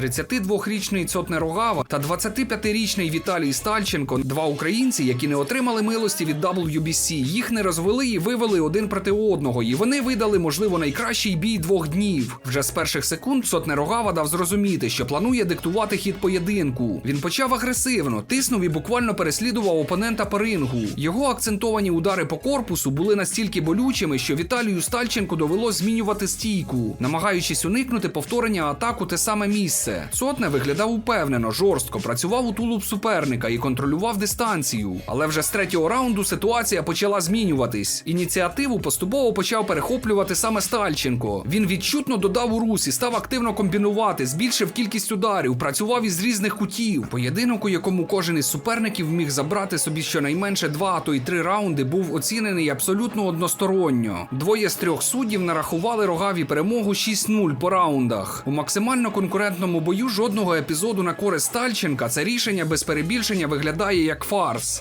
32-річний Цотне Рогава та 25-річний Віталій Стальченко, два українці, які не отримали милості від WBC. Їх не розвели і вивели один проти одного, і вони видали, можливо, найкращий бій двох днів. Вже з перших секунд Цотне Рогава дав зрозуміти, що планує диктувати хід поєдинку. Він почав агресивно, тиснув і буквально переслідував опонента по рингу. Його акцентовані удари по корпусу були настільки болючими, що Віталію Стальченку довелось змінювати стійку, намагаючись уникнути повторення атак у те саме місце. Сотне виглядав упевнено, жорстко, працював у тулуб суперника і контролював дистанцію. Але вже з третього раунду ситуація почала змінюватись. Ініціативу поступово почав перехоплювати саме Стальченко. Він відчутно додав у русі, став активно комбінувати, збільшив кількість ударів, працював із різних кутів. Поєдинок, у якому кожен із суперників міг забрати собі щонайменше два, а то й три раунди, був оцінений абсолютно односторонньо. Двоє з трьох суддів нарахували рогаві перемогу 6-0 по раундах. У максимально конкурентному бою жодного епізоду на користь Стальченка це рішення без перебільшення виглядає як фарс.